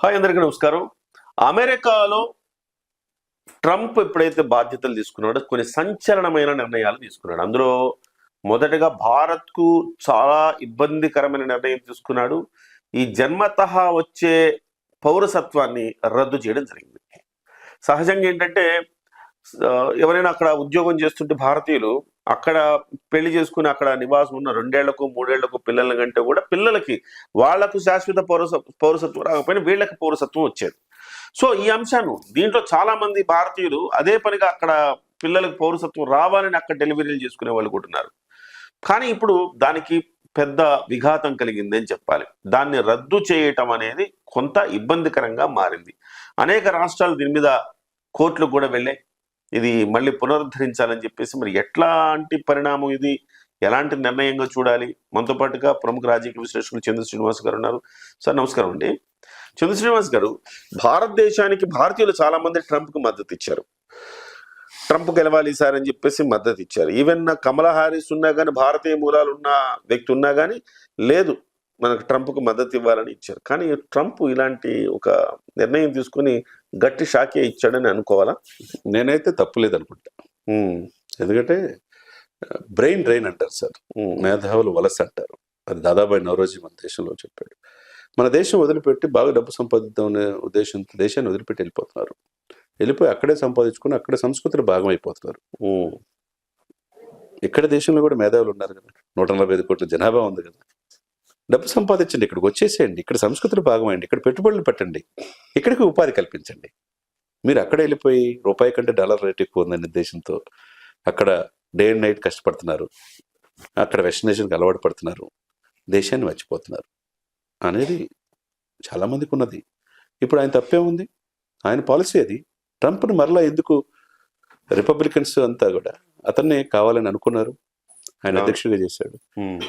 Hi అందరికీ నమస్కారం. అమెరికాలో ట్రంప్ ఎప్పుడైతే బాధ్యతలు తీసుకున్నాడో కొన్ని సంచలనమైన నిర్ణయాలు తీసుకున్నాడు. అందులో మొదటగా భారత్కు చాలా ఇబ్బందికరమైన నిర్ణయం తీసుకున్నాడు. ఈ జన్మత వచ్చే పౌరసత్వాన్ని రద్దు చేయడం జరిగింది. సహజంగా ఏంటంటే ఎవరైనా అక్కడ ఉద్యోగం చేస్తుంటే భారతీయులు అక్కడ పెళ్ళి చేసుకుని అక్కడ నివాసం ఉన్న రెండేళ్ళకు మూడేళ్ళకు పిల్లల కంటే కూడా పిల్లలకి వాళ్ళకు శాశ్వత పౌరస పౌరసత్వం రాకపోయినా వీళ్ళకి పౌరసత్వం వచ్చేది. సో ఈ అంశాన్ని దీంట్లో చాలా మంది భారతీయులు అదే పనిగా అక్కడ పిల్లలకు పౌరసత్వం రావాలని అక్కడ డెలివరీలు చేసుకునే వాళ్ళు కూడా కానీ ఇప్పుడు దానికి పెద్ద విఘాతం కలిగింది అని చెప్పాలి. దాన్ని రద్దు చేయటం అనేది కొంత ఇబ్బందికరంగా మారింది. అనేక రాష్ట్రాలు దీని మీద కోర్టులకు కూడా వెళ్ళాయి. ఇది మళ్ళీ పునరుద్ధరించాలని చెప్పేసి మరి ఎట్లాంటి పరిణామం ఇది? ఎలాంటి నిర్ణయంగా చూడాలి? మనతో పాటుగా ప్రముఖ రాజకీయ విశ్లేషకులు చంద్ర శ్రీనివాస్ గారు ఉన్నారు. సార్ నమస్కారం అండి. చంద్ర శ్రీనివాస్ గారు భారతదేశానికి భారతీయులు చాలామంది ట్రంప్కి మద్దతు ఇచ్చారు. ట్రంప్ గెలవాలి సార్ అని చెప్పేసి మద్దతు ఇచ్చారు. ఈవెన్ కమలా హారిస్ ఉన్నా కానీ భారతీయ మూలాలు ఉన్న వ్యక్తి ఉన్నా కానీ లేదు. మనకు ట్రంప్కు మద్దతు ఇవ్వాలని ఇచ్చారు. కానీ ట్రంప్ ఇలాంటి ఒక నిర్ణయం తీసుకుని గట్టి షాకే ఇచ్చాడని అనుకోవాలా? నేనైతే తప్పులేదు అనుకుంటా ఎందుకంటే బ్రెయిన్ డ్రైన్ అంటారు సార్. మేధావులు వలస అంటారు. అది దాదాబాయి నవరోజీ మన దేశంలో చెప్పాడు. మన దేశం వదిలిపెట్టి బాగా డబ్బు సంపాదిద్దాం అనే ఉద్దేశంతో దేశాన్ని వదిలిపెట్టి వెళ్ళిపోతున్నారు. వెళ్ళిపోయి అక్కడే సంపాదించుకుని అక్కడే సంస్కృతిలో భాగం అయిపోతున్నారు. ఇక్కడ దేశంలో కూడా మేధావులు ఉన్నారు కదా. నూట నలభై ఐదు కోట్ల జనాభా ఉంది కదా. డబ్బు సంపాదించండి ఇక్కడికి వచ్చేసేయండి ఇక్కడ సంస్కృతిలో భాగమైండి ఇక్కడ పెట్టుబడులు పెట్టండి ఇక్కడికి ఉపాధి కల్పించండి. మీరు అక్కడ వెళ్ళిపోయి రూపాయి కంటే డాలర్ రేట్ ఎక్కువ ఉందనే ఉద్దేశంతో అక్కడ డే అండ్ నైట్ కష్టపడుతున్నారు. అక్కడ వెస్టినేషన్కి అలవాటు పడుతున్నారు. దేశాన్ని మర్చిపోతున్నారు. అనేది చాలామందికి ఉన్నది. ఇప్పుడు ఆయన తప్పే ఉంది. ఆయన పాలసీ అది. ట్రంప్ని మరలా ఎందుకు రిపబ్లికన్స్ అంతా కూడా అతన్నే కావాలని అనుకున్నారు? ఆయన. అధ్యక్షుడిగా చేశాడు.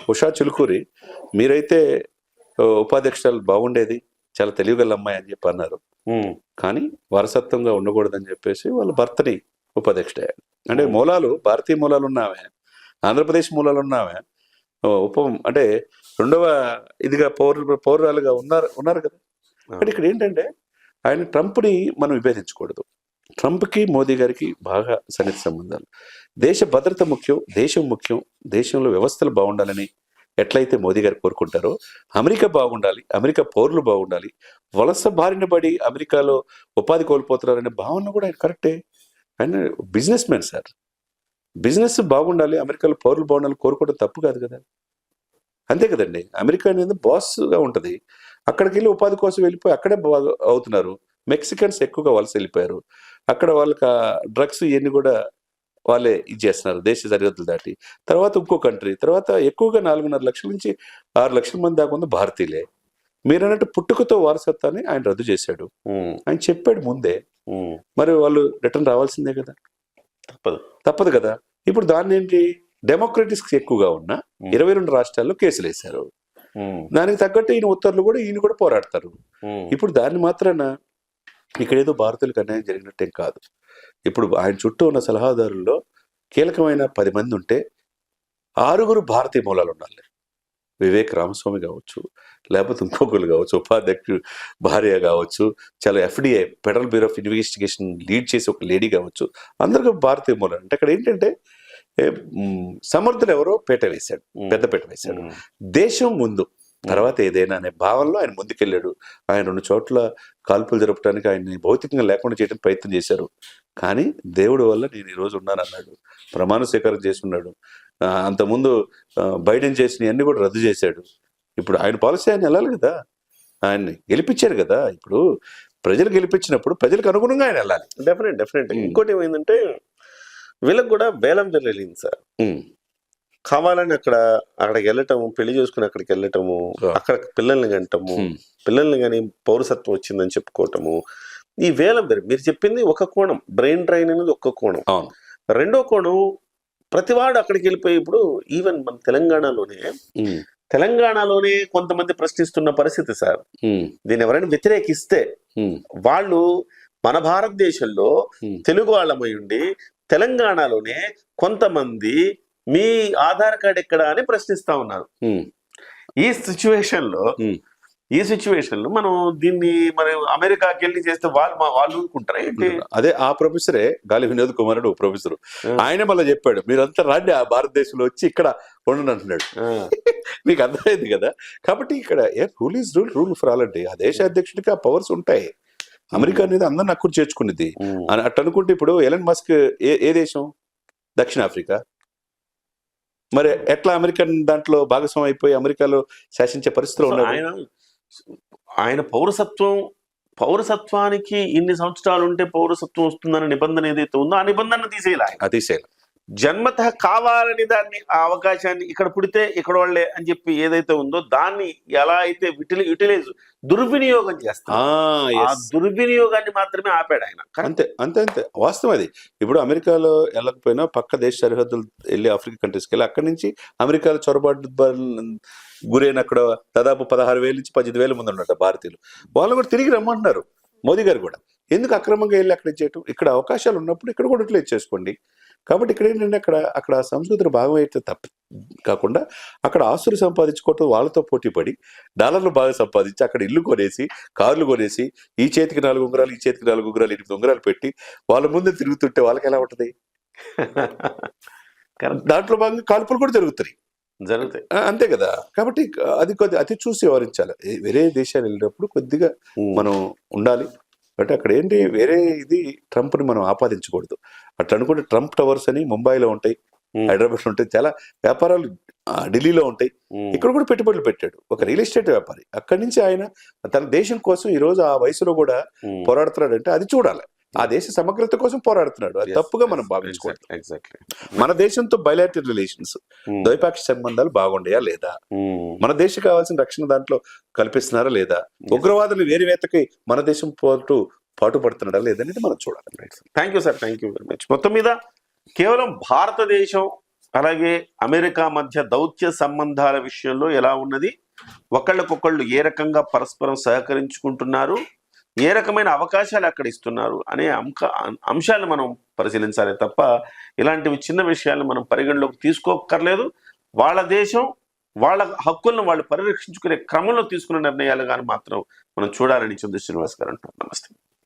ఉషా చిలుకూరి మీరైతే ఉపాధ్యక్షురాలు బాగుండేది చాలా తెలివిగల అమ్మాయి అని చెప్పి అన్నారు. కానీ వారసత్వంగా ఉండకూడదని చెప్పేసి వాళ్ళ భర్తని ఉపాధ్యక్షుడు అయ్యాడు అంటే మూలాలు భారతీయ మూలాలు ఉన్నామే ఆంధ్రప్రదేశ్ మూలాలు ఉన్నామే ఓ, ఉప అంటే రెండవ ఇదిగా పౌరు పౌరురాలుగా ఉన్నారు ఉన్నారు కదా. కానీ ఇక్కడ ఏంటంటే ఆయన ట్రంప్ని మనం విభేదించకూడదు. ట్రంప్కి మోదీ గారికి బాగా సన్నిహిత సంబంధాలు. దేశ భద్రత ముఖ్యం దేశం ముఖ్యం దేశంలో వ్యవస్థలు బాగుండాలని ఎట్లయితే మోదీ గారు కోరుకుంటారో అమెరికా బాగుండాలి అమెరికా పౌరులు బాగుండాలి వలస బారిన పడి అమెరికాలో ఉపాధి కోల్పోతున్నారనే భావన కూడా ఆయన కరెక్టే. ఆయన బిజినెస్ మ్యాన్ సార్ బిజినెస్ బాగుండాలి అమెరికాలో పౌరులు బాగుండాలి కోరుకోవడం తప్పు కాదు కదా. అంతే కదండి. అమెరికా అనేది బాస్గా ఉంటుంది. అక్కడికి వెళ్ళి ఉపాధి కోసం వెళ్ళిపోయి అక్కడే బాగా అవుతున్నారు. మెక్సికన్స్ ఎక్కువగా వలస వెళ్ళిపోయారు. అక్కడ వాళ్ళకి డ్రగ్స్ ఇవన్నీ కూడా వాళ్ళే ఇది చేస్తున్నారు దేశ సరిహద్దులు దాటి. తర్వాత ఇంకో కంట్రీ తర్వాత ఎక్కువగా నాలుగున్నర లక్షల నుంచి ఆరు లక్షల మంది దాకా ఉంది భారతీయులే. మీరు అన్నట్టు పుట్టుకతో వారసత్వాన్ని ఆయన రద్దు చేశాడు. ఆయన చెప్పాడు ముందే. మరి వాళ్ళు రిటర్న్ రావాల్సిందే కదా. తప్పదు. తప్పదు కదా. ఇప్పుడు దాన్ని ఏంటి? డెమోక్రటిక్స్ ఎక్కువగా ఉన్న ఇరవై రెండు రాష్ట్రాల్లో కేసులు వేశారు. దానికి తగ్గట్టు ఈయన ఉత్తర్వులు కూడా ఈయన కూడా పోరాడతారు. ఇప్పుడు దాన్ని మాత్రాన ఇక్కడ ఏదో భారతీయులకు అన్యాయం జరిగినట్టేం కాదు. ఇప్పుడు ఆయన చుట్టూ ఉన్న సలహాదారుల్లో కీలకమైన పది మంది ఉంటే ఆరుగురు భారతీయ మూలాలు ఉండాలి. వివేక్ రామస్వామి కావచ్చు లేకపోతే ఇంకొకరు కావచ్చు ఉపాధ్యక్షుడు భార్య కావచ్చు చాలా FBI federal bureau of investigation lead చేసి ఒక లేడీ కావచ్చు అందరికీ భారతీయ మూలాలు. అంటే అక్కడ ఏంటంటే సమర్థులు ఎవరో పేట వేశాడు పెద్ద పేట వేశాడు. దేశం ముందు తర్వాత ఏదైనా అనే భావనలో ఆయన ముందుకెళ్ళాడు. ఆయన రెండు చోట్ల కాల్పులు జరపడానికి ఆయన్ని భౌతికంగా లేకుండా చేయడానికి ప్రయత్నం చేశారు. కానీ దేవుడి వల్ల నేను ఈ రోజు ఉన్నాను అన్నాడు. ప్రమాణ స్వీకారం చేసి ఉన్నాడు. ఆ, అంతకుముందు బైడెన్ చేసిన అన్ని కూడా రద్దు చేశాడు. ఇప్పుడు ఆయన పాలసీ ఆయన వెళ్ళాలి కదా. ఆయన్ని గెలిపించారు కదా. ఇప్పుడు ప్రజలు గెలిపించినప్పుడు ప్రజలకు అనుగుణంగా ఆయన వెళ్ళాలి. Definite definite. ఇంకోటి ఏమైందంటే వీళ్ళకి కూడా వేలం వెళ్ళింది సార్. కావాలని అక్కడ అక్కడికి వెళ్ళటము పెళ్ళి చేసుకుని అక్కడికి వెళ్ళటము. అక్కడ పిల్లల్ని కంటము పిల్లల్ని కానీ పౌరసత్వం వచ్చిందని చెప్పుకోవటము ఈ వేలం వేరు. మీరు చెప్పింది ఒక కోణం బ్రెయిన్ డ్రైన్ అనేది ఒక కోణం. రెండో కోణం ప్రతివాడు అక్కడికి వెళ్ళిపోయి ఇప్పుడు ఈవెన్ మన తెలంగాణలోనే తెలంగాణలోనే కొంతమంది ప్రశ్నిస్తున్న పరిస్థితి సార్. దీన్ని ఎవరైనా వ్యతిరేకిస్తే వాళ్ళు మన భారతదేశంలో. తెలుగు వాళ్ళమై ఉండి తెలంగాణలోనే కొంతమంది మీ ఆధార్ కార్డ్ ఎక్కడ అని ప్రశ్నిస్తా ఉన్నారు. ఈ సిచ్యువేషన్లో. ఈ సిచ్యువేషన్లో మనం దీన్ని మరి అమెరికాకి వెళ్ళి చేస్తే వాళ్ళు మా వాళ్ళు ఊరుకుంటారా ఏంటి? అదే ఆ ప్రొఫెసరే గాలి వినోద్ కుమార్ అని ఒక ప్రొఫెసర్. ఆయన మళ్ళీ చెప్పాడు మీరంతా రండి ఆ భారతదేశంలో వచ్చి ఇక్కడ ఉండండి అంటున్నాడు. మీకు అర్థమైంది కదా? కాబట్టి ఇక్కడ a rule is rule rule for all అండి. ఆ దేశ అధ్యక్షుడికి ఆ పవర్స్ ఉంటాయి. అమెరికా అనేది అందరిని అక్కుడు చేర్చుకునేది. అని అట్టు అనుకుంటే ఇప్పుడు ఎలన్ మస్క్ ఏ ఏ దేశం? దక్షిణాఫ్రికా మరి ఎట్లా అమెరికన్ దాంట్లో భాగస్వామి అయిపోయి అమెరికాలో శాసించే పరిస్థితిలో ఉన్నాడు? ఆయన ఆయన పౌరసత్వం పౌరసత్వానికి ఇన్ని సంవత్సరాలు ఉంటే పౌరసత్వం వస్తుందన్న నిబంధన ఏదైతే ఉందో ఆ నిబంధన తీసేయాలి అతిశయం జన్మత కావాలని దాన్ని ఆ అవకాశాన్ని ఇక్కడ పుడితే ఇక్కడ వాళ్ళే అని చెప్పి ఏదైతే ఉందో దాన్ని ఎలా అయితే యూటిలై యూటిలైజ్ దుర్వినియోగం చేస్తారు ఆ దుర్వినియోగాన్ని మాత్రమే ఆపాడు ఆయన. అంతే అంతే అంతే. వాస్తవం అది. ఇప్పుడు అమెరికాలో వెళ్ళకపోయినా పక్క దేశ సరిహద్దులు వెళ్ళి ఆఫ్రికా కంట్రీస్కి వెళ్ళి అక్కడి నుంచి అమెరికాలో చొరబాటు గురైన అక్కడ దాదాపు పదహారు వేల నుంచి పద్దెనిమిది వేల మంది ఉన్నట్టు భారతీయులు. వాళ్ళు కూడా తిరిగి రమ్మంటున్నారు మోదీ గారు కూడా. ఎందుకు అక్రమంగా వెళ్ళి అక్కడ ఇచ్చేయటం? ఇక్కడ అవకాశాలు ఉన్నప్పుడు ఇక్కడ కూడా ఇట్లా ఇచ్చేసుకోండి కాబట్టి ఇక్కడ ఏంటంటే అక్కడ అక్కడ సంస్కృతిలో భాగం అయితే తప్ప కాకుండా అక్కడ ఆస్తులు సంపాదించుకోవటం వాళ్ళతో పోటీ పడి డాలర్లు బాగా సంపాదించి అక్కడ ఇల్లు కొనేసి కార్లు కొనేసి ఈ చేతికి నాలుగు ఉంగరాలు ఈ చేతికి నాలుగు ఉంగరాలు ఎనిమిది ఉంగరాలు పెట్టి వాళ్ళ ముందే తిరుగుతుంటే వాళ్ళకి ఎలా ఉంటది. దాంట్లో భాగంగా కాల్పులు కూడా జరుగుతాయి. జరుగుతాయి అంతే కదా. కాబట్టి అది కొద్ది అతి చూసి వ్యవహరించాలి. ఏ- వేరే దేశాలు వెళ్ళినప్పుడు కొద్దిగా మనం ఉండాలి. అంటే అక్కడ ఏంటి వేరే ఇది ట్రంప్ని మనం ఆపాదించకూడదు అట్లా అనుకుంటే ట్రంప్ టవర్స్ అని ముంబైలో ఉంటాయి. హైదరాబాద్లో ఉంటాయి చాలా వ్యాపారాలు ఢిల్లీలో ఉంటాయి. ఇక్కడ కూడా పెట్టుబడులు పెట్టాడు ఒక రియల్ ఎస్టేట్ వ్యాపారి అక్కడి నుంచి ఆయన తన దేశం కోసం ఈ రోజు ఆ వయసులో కూడా ఉమ్. పోరాడుతున్నాడు అంటే అది చూడాలి ఆ దేశ సమగ్రత కోసం పోరాడుతున్నాడు. అది తప్పుగా మనం exactly, exactly. మన దేశంతో బయలాటరీ రిలేషన్స్ ఉమ్. ద్వైపాక్షిక సంబంధాలు బాగుండయా లేదా? ఉమ్. మన దేశం కావాల్సిన రక్షణ దాంట్లో కల్పిస్తున్నారా లేదా? ఉగ్రవాదులు వేరువేతకి మన దేశం పాటు పాటు పడుతున్నాడా లేదనేది మనం చూడాలి. Thank you sir thank you very much మొత్తం మీద కేవలం భారతదేశం అలాగే అమెరికా మధ్య దౌత్య సంబంధాల విషయంలో ఎలా ఉన్నది? ఒకళ్ళకొకళ్ళు ఏ రకంగా పరస్పరం సహకరించుకుంటున్నారు? ఏ రకమైన అవకాశాలు అక్కడ ఇస్తున్నారు అనే అంక అంశాలను మనం పరిశీలించాలి తప్ప ఇలాంటివి చిన్న విషయాలను మనం పరిగణలోకి తీసుకోక్కర్లేదు. వాళ్ళ దేశం వాళ్ళ హక్కులను వాళ్ళు పరిరక్షించుకునే క్రమంలో తీసుకున్న నిర్ణయాలు కానీ మాత్రం మనం చూడాలని చంద్ర శ్రీనివాస్ గారు అంటున్నారు. నమస్తే.